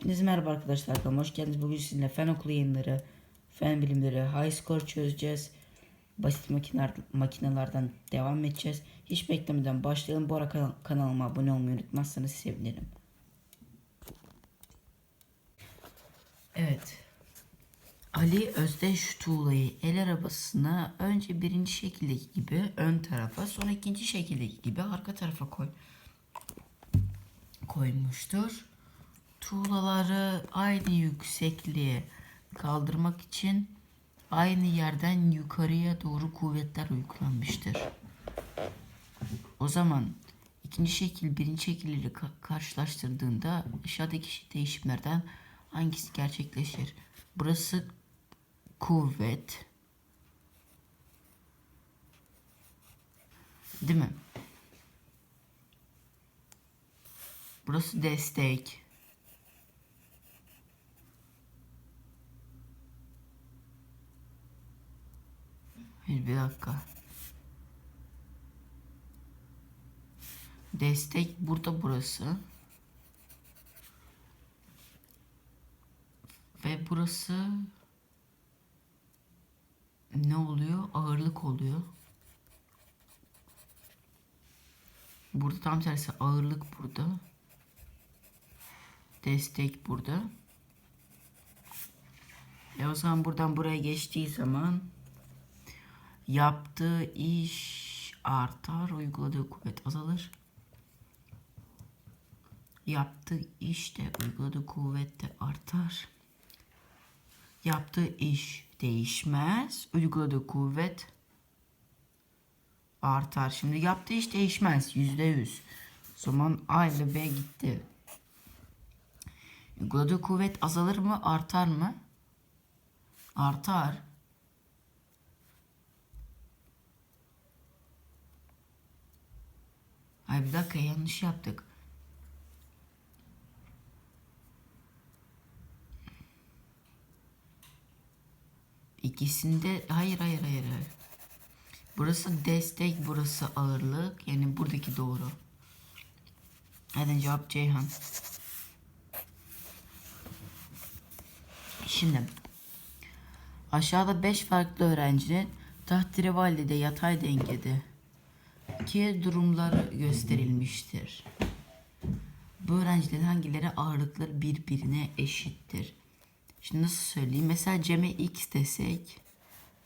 Hepinize merhaba arkadaşlar. Hoş geldiniz. Bugün sizinle fen okulu yayınları, fen bilimleri, high score çözeceğiz. Basit makineler, makinelerden devam edeceğiz. Hiç beklemeden başlayalım. Bu kan- kanalıma abone olmayı unutmazsanız sevinirim. Evet. Ali Özdeş tuğlayı el arabasına önce birinci şekildeki gibi ön tarafa sonra ikinci şekildeki gibi arka tarafa koy koymuştur. Tuğlaları aynı yüksekliğe kaldırmak için aynı yerden yukarıya doğru kuvvetler uygulanmıştır. O zaman ikinci şekil birinci şekil ile ka- karşılaştırdığında aşağıdaki değişimlerden hangisi gerçekleşir? Burası kuvvet. Değil mi? Burası destek. Bir, bir dakika. Destek burada burası. Ve burası ne oluyor? Ağırlık oluyor. Burada tam tersi ağırlık burada. Destek burada. E o zaman buradan buraya geçtiği zaman yaptığı iş artar, uyguladığı kuvvet azalır. Yaptığı iş de uyguladığı kuvvet de artar. Yaptığı iş değişmez, uyguladığı kuvvet artar. Şimdi yaptığı iş değişmez, yüzde yüz. O zaman A ile B gitti. Uyguladığı kuvvet azalır mı, artar mı? Artar. Ay bir dakika yanlış yaptık. İkisinde hayır hayır hayır hayır. Burası destek, burası ağırlık. Yani buradaki doğru. Hadi cevap Ceyhan. Şimdi aşağıda 5 farklı öğrencinin tahterevallide yatay dengede ki durumları gösterilmiştir. Bu öğrencilerin hangileri ağırlıkları birbirine eşittir? Şimdi nasıl söyleyeyim? Mesela Cem'e x desek,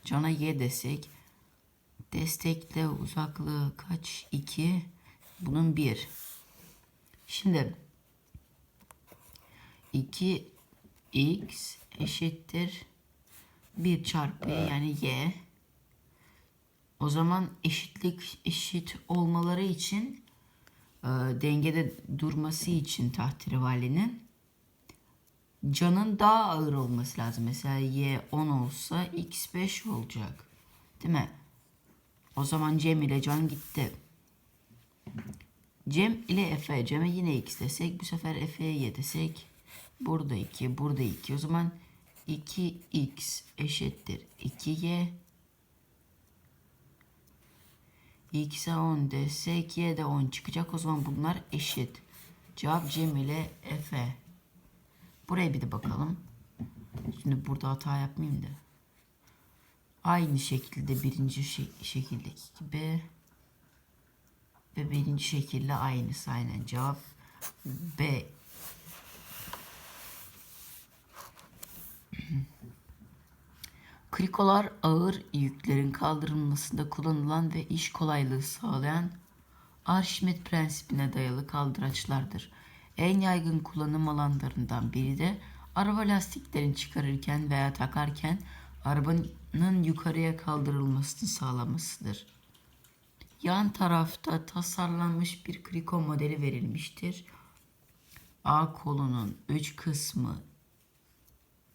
Can'a y desek, destekle uzaklığı kaç? 2, bunun 1. Şimdi 2 x eşittir 1 çarpı yani y. O zaman eşitlik eşit olmaları için e, dengede durması için tahterevallinin canın daha ağır olması lazım. Mesela y 10 olsa x 5 olacak. Değil mi? O zaman Cem ile Can gitti. Cem ile Efe. Cem'e yine x desek. Bu sefer Efe'ye y desek. Burada 2, burada 2. O zaman 2x eşittir 2y. X'e 10 desek y de 10 çıkacak. O zaman bunlar eşit. Cevap Cem ile Efe. Buraya bir de bakalım. Şimdi burada hata yapmayayım da. Aynı şekilde birinci şe- şekildeki gibi ve birinci şekilde aynısı aynen cevap B Krikolar ağır yüklerin kaldırılmasında kullanılan ve iş kolaylığı sağlayan Arşimet prensibine dayalı kaldıraçlardır. En yaygın kullanım alanlarından biri de araba lastiklerini çıkarırken veya takarken arabanın yukarıya kaldırılmasını sağlamasıdır. Yan tarafta tasarlanmış bir kriko modeli verilmiştir. A kolunun üç kısmı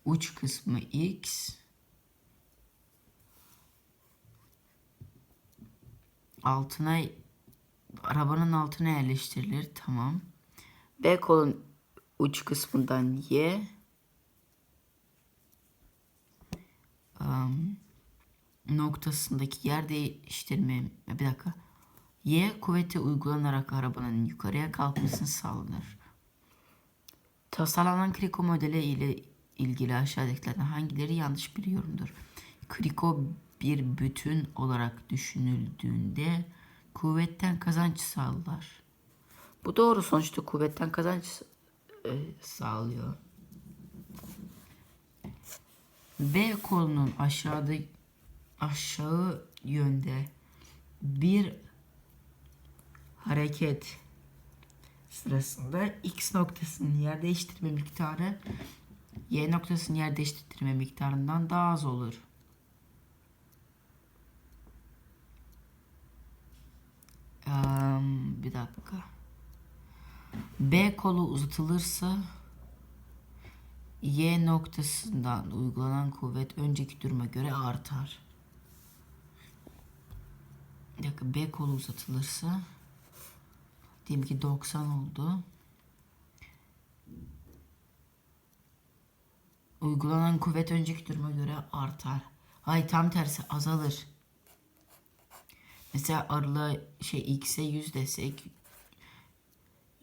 uç kısmı X altına arabanın altına yerleştirilir. Tamam. B kolun uç kısmından Y um, noktasındaki yer değiştirme bir dakika. Y kuvveti uygulanarak arabanın yukarıya kalkmasını sağlanır. Tasarlanan kriko modeli ile ilgili aşağıdakilerden hangileri yanlış bir yorumdur? Kriko bir bütün olarak düşünüldüğünde kuvvetten kazanç sağlar. Bu doğru sonuçta kuvvetten kazanç e, sağlıyor. B kolunun aşağıda aşağı yönde bir hareket sırasında x noktasının yer değiştirme miktarı y noktasının yer değiştirme miktarından daha az olur. Em, bir dakika. B kolu uzatılırsa Y noktasından uygulanan kuvvet önceki duruma göre artar. Bir dakika B kolu uzatılırsa diyelim ki 90 oldu. Uygulanan kuvvet önceki duruma göre artar. Hayır tam tersi azalır. Mesela arıla şey x'e 100 desek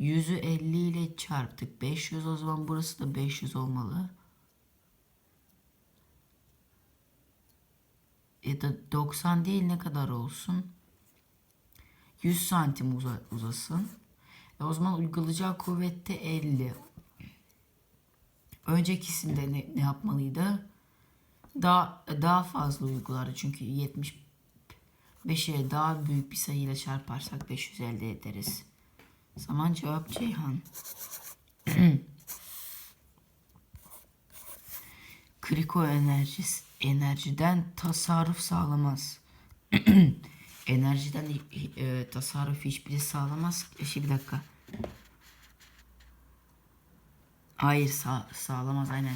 100'ü 50 ile çarptık. 500 o zaman burası da 500 olmalı. Ya da 90 değil ne kadar olsun? 100 santim uza, uzasın. E o zaman uygulayacağı kuvvette 50. Öncekisinde ne, ne yapmalıydı? Daha daha fazla uygular çünkü 75'e daha büyük bir sayıyla çarparsak 500 elde ederiz. Zaman cevap Ceyhan. Kriko enerjisi enerjiden tasarruf sağlamaz. enerjiden e, tasarruf hiçbiri sağlamaz. E, Şey bir dakika. Hayır sağ, sağlamaz aynen.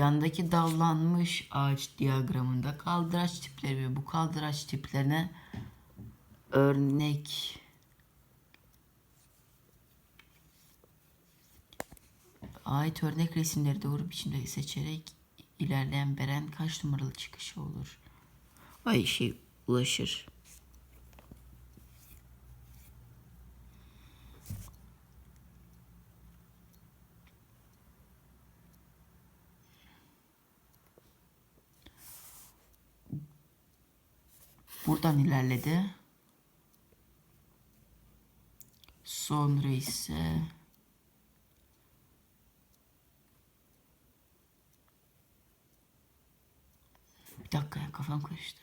Yandaki dallanmış ağaç diyagramında kaldıraç tipleri ve bu kaldıraç tiplerine örnek ait örnek resimleri doğru biçimde seçerek ilerleyen Beren kaç numaralı çıkışı olur? Ay şey ulaşır. Buradan ilerledi. Sonra ise bir dakika ya kafam karıştı.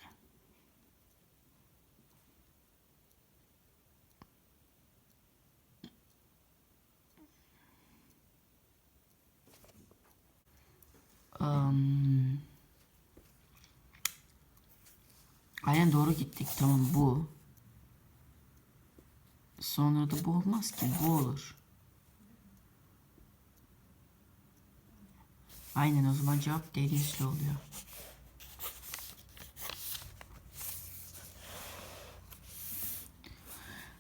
Um, aynen doğru gittik. Tamam bu. Sonra da bu olmaz ki. Bu olur. Aynen o zaman cevap denizli oluyor.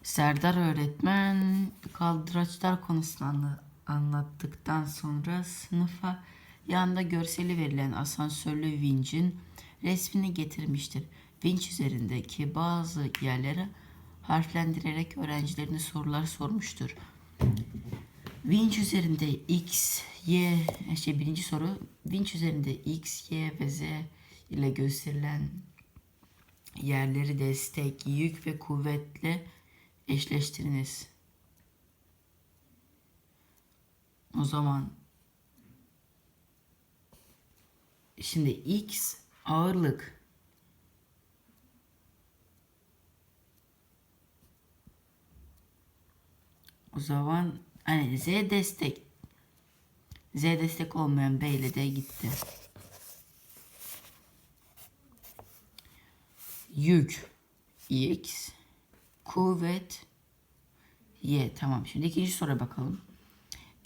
Serdar öğretmen kaldıraçlar konusunu anla- anlattıktan sonra sınıfa yanında görseli verilen asansörlü vincin resmini getirmiştir. Vinç üzerindeki bazı yerlere harflendirerek öğrencilerine sorular sormuştur. Vinç üzerinde X, Y, şey birinci soru. Vinç üzerinde X, Y ve Z ile gösterilen yerleri destek, yük ve kuvvetle eşleştiriniz. O zaman şimdi X ağırlık O zaman hani Z destek. Z destek olmayan B ile de gitti. Yük X kuvvet Y tamam. Şimdi ikinci soruya bakalım.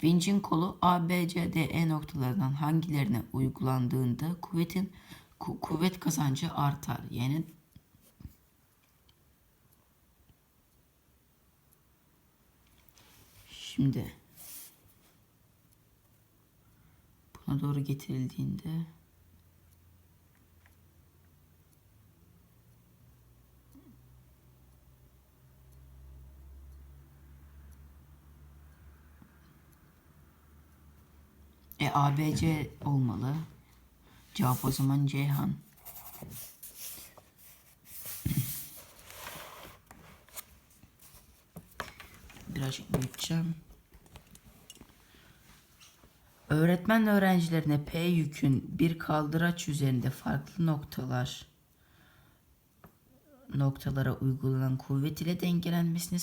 Vincin kolu A, B, C, D, E noktalarından hangilerine uygulandığında kuvvetin ku- kuvvet kazancı artar. Yani Şimdi buna doğru getirildiğinde E ABC olmalı. Cevap o zaman Ceyhan. Birazcık büyüteceğim. Öğretmen öğrencilerine P yükün bir kaldıraç üzerinde farklı noktalar noktalara uygulanan kuvvet ile dengelenmesini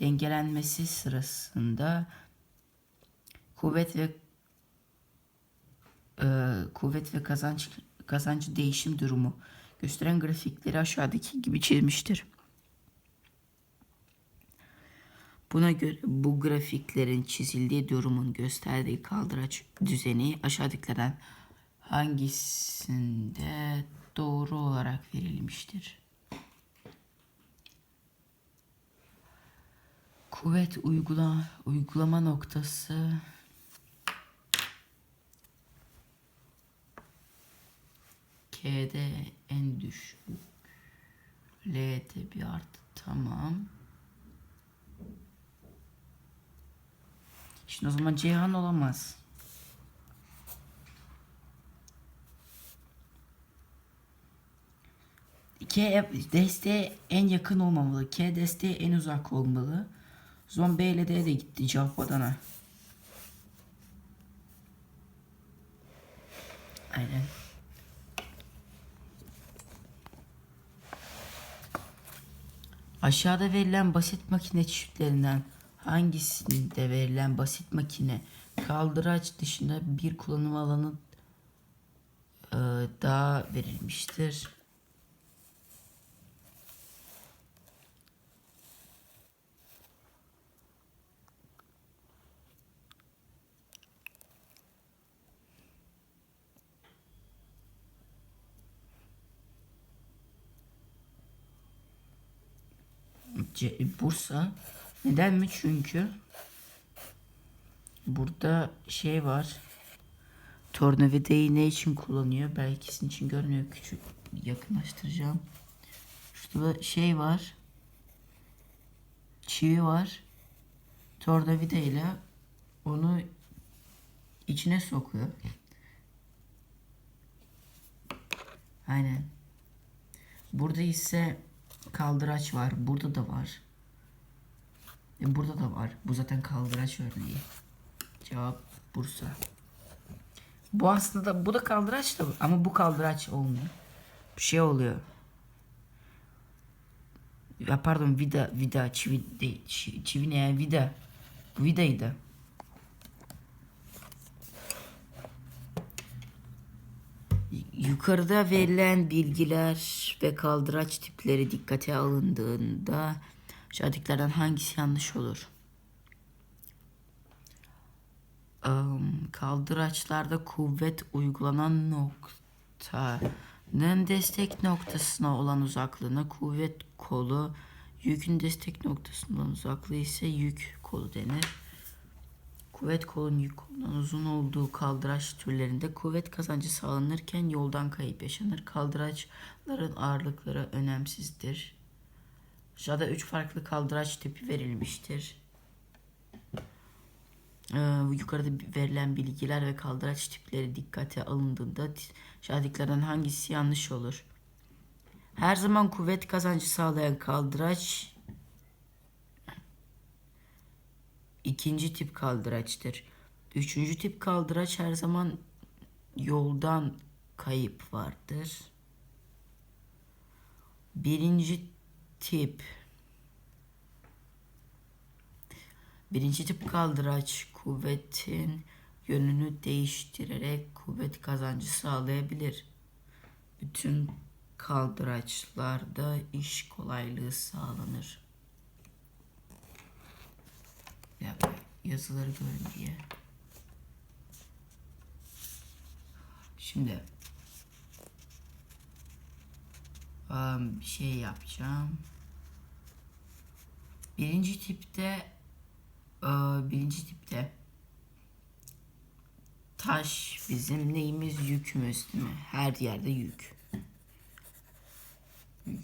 dengelenmesi sırasında kuvvet ve e, kuvvet ve kazanç kazancı değişim durumu gösteren grafikleri aşağıdaki gibi çizmiştir. Buna göre bu grafiklerin çizildiği durumun gösterdiği kaldıraç düzeni aşağıdakilerden hangisinde doğru olarak verilmiştir? Kuvvet uygula, uygulama noktası K'de en düşük L'de bir artı tamam. Şimdi o zaman Ceyhan olamaz. K desteğe en yakın olmamalı. K desteğe en uzak olmalı. Zaman B ile D de gitti cevap Adana. Aynen. Aşağıda verilen basit makine çeşitlerinden hangisinde verilen basit makine kaldıraç dışında bir kullanım alanı e, daha verilmiştir? Bursa. Neden mi? Çünkü burada şey var. Tornavidayı ne için kullanıyor? Belki sizin için görmüyor. Küçük yakınlaştıracağım. Şurada şey var. Çivi var. Tornavida ile onu içine sokuyor. Aynen. Burada ise kaldıraç var. Burada da var. E burada da var. Bu zaten kaldıraç örneği. Cevap Bursa. Bu aslında bu da kaldıraç da ama bu kaldıraç olmuyor. Bir şey oluyor. Ya pardon vida vida çivi değil. Çi- Çivi ne ya vida. Bu vidaydı. Yukarıda verilen bilgiler ve kaldıraç tipleri dikkate alındığında aşağıdakilerden hangisi yanlış olur? Kaldıraçlarda kuvvet uygulanan noktanın destek noktasına olan uzaklığına kuvvet kolu, yükün destek noktasından uzaklığı ise yük kolu denir. Kuvvet kolun yük kolundan uzun olduğu kaldıraç türlerinde kuvvet kazancı sağlanırken yoldan kayıp yaşanır. Kaldıraçların ağırlıkları önemsizdir. Aşağıda üç farklı kaldıraç tipi verilmiştir. Ee, yukarıda verilen bilgiler ve kaldıraç tipleri dikkate alındığında aşağıdakilerden hangisi yanlış olur? Her zaman kuvvet kazancı sağlayan kaldıraç ikinci tip kaldıraçtır. Üçüncü tip kaldıraç her zaman yoldan kayıp vardır. Birinci tip Birinci tip kaldıraç kuvvetin yönünü değiştirerek kuvvet kazancı sağlayabilir. Bütün kaldıraçlarda iş kolaylığı sağlanır. Ya yazıları görün diye. Şimdi um, bir şey yapacağım. Birinci tipte e, birinci tipte taş bizim neyimiz yükümüz değil mi? Her yerde yük.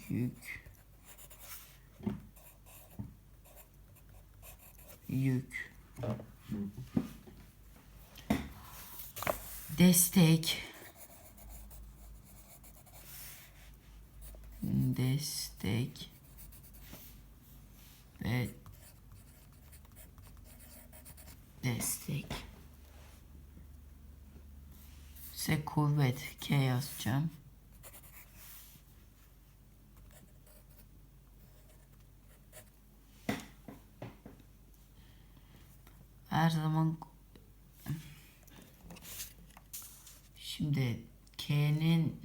Yük. Yük. destek destek ve destek ise kuvvet K yazacağım. Her zaman şimdi K'nin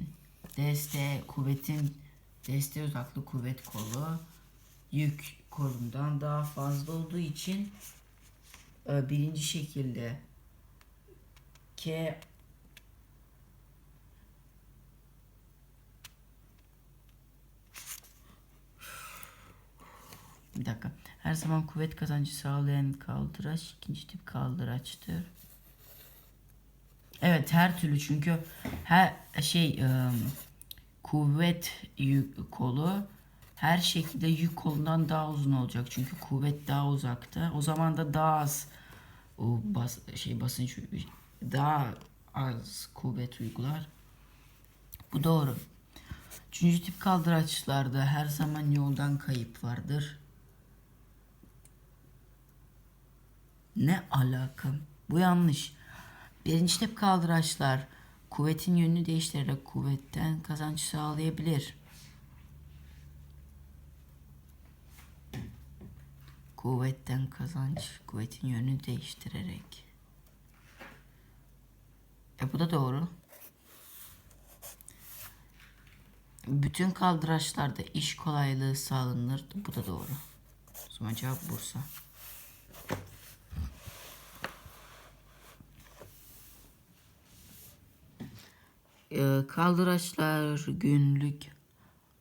deste kuvvetin deste uzaklık kuvvet kolu yük kolundan daha fazla olduğu için e, birinci şekilde K Bir dakika. Her zaman kuvvet kazancı sağlayan kaldıraç ikinci tip kaldıraçtır. Evet her türlü çünkü her şey ıı, kuvvet yük kolu her şekilde yük kolundan daha uzun olacak. Çünkü kuvvet daha uzakta. O zaman da daha az o bas, şey basınç daha az kuvvet uygular. Bu doğru. Üçüncü tip kaldıraçlarda her zaman yoldan kayıp vardır. Ne alaka? Bu yanlış. Birinci tip kaldıraçlar kuvvetin yönünü değiştirerek kuvvetten kazanç sağlayabilir. Kuvvetten kazanç, kuvvetin yönünü değiştirerek. E bu da doğru. Bütün kaldıraçlarda iş kolaylığı sağlanır. Bu da doğru. O zaman cevap Bursa. Ee, kaldıraçlar günlük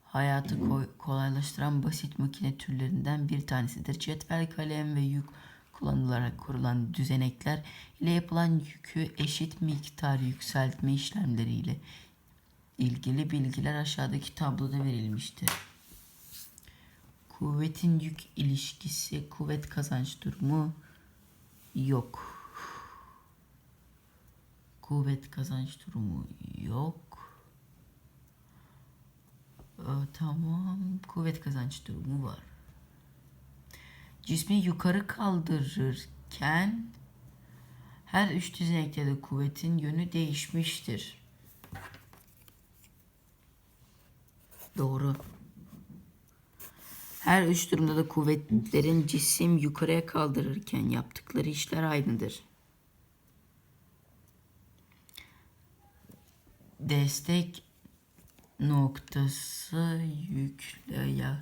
hayatı koy- kolaylaştıran basit makine türlerinden bir tanesidir. Cetvel, kalem ve yük kullanılarak kurulan düzenekler ile yapılan yükü eşit miktar yükseltme işlemleriyle ilgili bilgiler aşağıdaki tabloda verilmiştir. Kuvvetin yük ilişkisi, kuvvet kazanç durumu yok. Kuvvet kazanç durumu yok. Ee, tamam. Kuvvet kazanç durumu var. Cismi yukarı kaldırırken her üç düzenekte de kuvvetin yönü değişmiştir. Doğru. Her üç durumda da kuvvetlerin cisim yukarıya kaldırırken yaptıkları işler aynıdır. Destek noktası yükle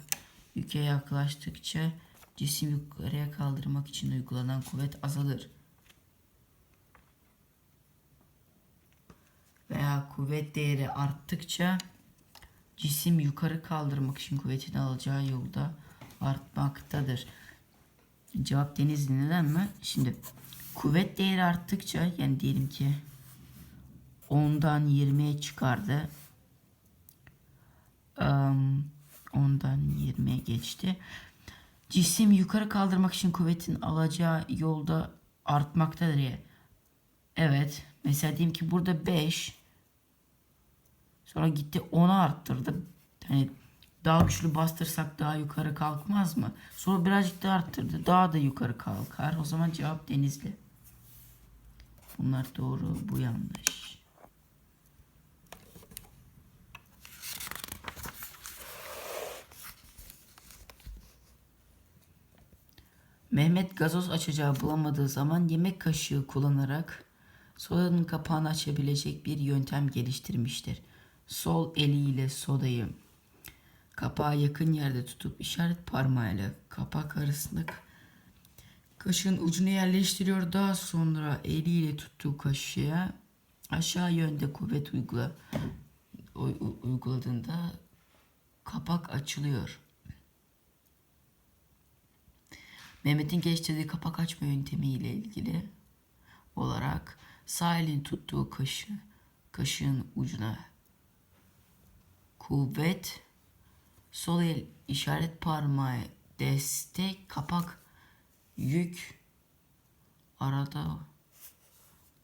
yüke yaklaştıkça cisim yukarıya kaldırmak için uygulanan kuvvet azalır. Veya kuvvet değeri arttıkça cisim yukarı kaldırmak için kuvvetin alacağı yolda artmaktadır. Cevap Denizli neden mi? Şimdi kuvvet değeri arttıkça yani diyelim ki 10'dan 20'ye çıkardı. Um, 10'dan 20'ye geçti. Cisim yukarı kaldırmak için kuvvetin alacağı yolda artmaktadır ya. Evet. Mesela diyelim ki burada 5 Sonra gitti 10'a arttırdı. Hani daha güçlü bastırsak daha yukarı kalkmaz mı? Sonra birazcık daha arttırdı. Daha da yukarı kalkar. O zaman cevap Denizli. Bunlar doğru, bu yanlış. Mehmet gazoz açacağı bulamadığı zaman yemek kaşığı kullanarak sodanın kapağını açabilecek bir yöntem geliştirmiştir. Sol eliyle sodayı kapağa yakın yerde tutup işaret parmağıyla kapak arasında kaşığın ucunu yerleştiriyor. Daha sonra eliyle tuttuğu kaşığa aşağı yönde kuvvet uygula uyguladığında kapak açılıyor. Mehmet'in geliştirdiği kapak açma yöntemi ile ilgili olarak sağ elin tuttuğu kaşı, kaşığın ucuna kuvvet, sol el işaret parmağı destek, kapak, yük, arada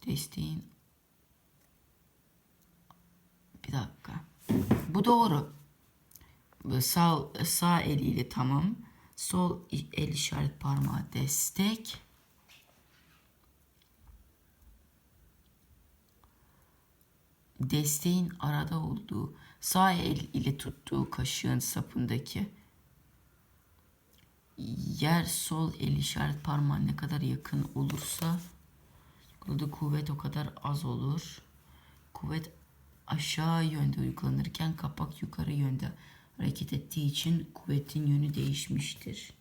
desteğin Bir dakika. Bu doğru. Sağ, sağ eliyle tamam. Sol el işaret parmağı destek. Desteğin arada olduğu, sağ el ile tuttuğu kaşığın sapındaki yer sol el işaret parmağı ne kadar yakın olursa burada kuvvet o kadar az olur. Kuvvet aşağı yönde uygulanırken kapak yukarı yönde hareket ettiği için kuvvetin yönü değişmiştir.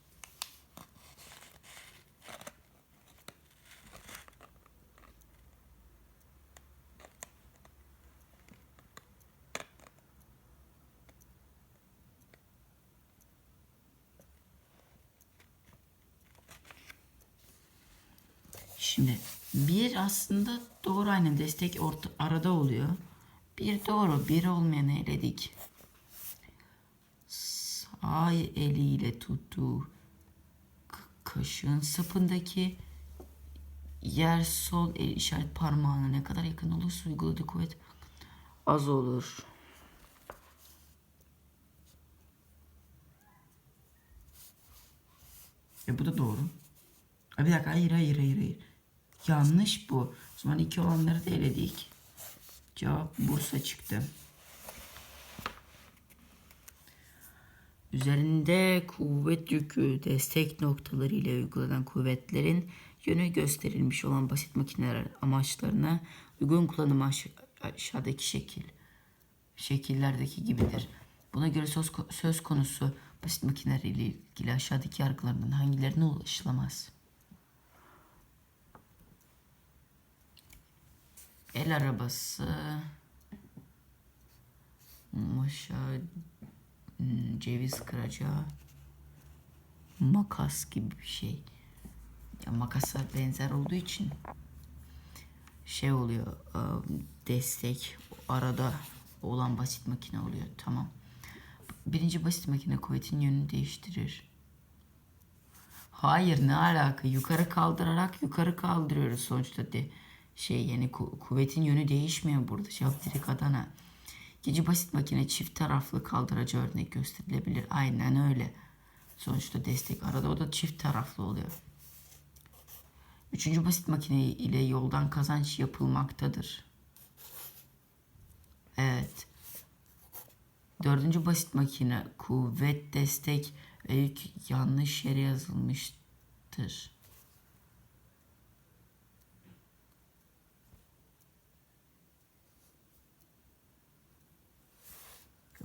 Şimdi bir aslında doğru aynen destek orta, arada oluyor. Bir doğru bir olmayanı eledik. Sağ eliyle tuttuğu kaşığın sapındaki yer sol el işaret parmağına ne kadar yakın olursa uyguladığı kuvvet az olur. E bu da doğru. Ha, bir dakika hayır hayır hayır hayır. Yanlış bu. O zaman iki olanları da eledik. Cevap Bursa çıktı. Üzerinde kuvvet yükü destek noktaları ile uygulanan kuvvetlerin yönü gösterilmiş olan basit makineler amaçlarına uygun kullanım aş- aşağıdaki şekil şekillerdeki gibidir. Buna göre söz, söz konusu basit makineler ile ilgili aşağıdaki yargılarından hangilerine ulaşılamaz? El arabası, maşa, ceviz kıracağı, makas gibi bir şey. Ya makasa benzer olduğu için şey oluyor, e, destek arada olan basit makine oluyor. Tamam. Birinci basit makine kuvvetin yönünü değiştirir. Hayır ne alaka? Yukarı kaldırarak yukarı kaldırıyoruz sonuçta de şey yani ku- kuvvetin yönü değişmiyor burada. Cevap direkt Adana. İkinci basit makine çift taraflı kaldırıcı örnek gösterilebilir. Aynen öyle. Sonuçta destek arada o da çift taraflı oluyor. Üçüncü basit makine ile yoldan kazanç yapılmaktadır. Evet. Dördüncü basit makine kuvvet, destek ve yük yanlış yere yazılmıştır.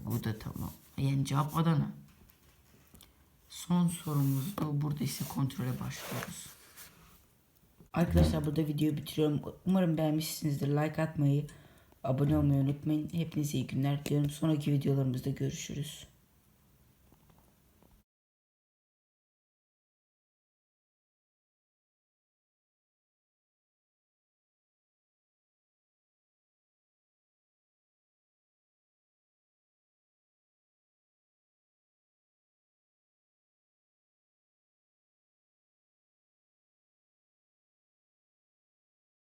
Bu da tamam. Yani cevap Adana. Son sorumuz da burada ise kontrole başlıyoruz. Arkadaşlar burada videoyu bitiriyorum. Umarım beğenmişsinizdir. Like atmayı, abone olmayı unutmayın. Hepinize iyi günler diliyorum. Sonraki videolarımızda görüşürüz.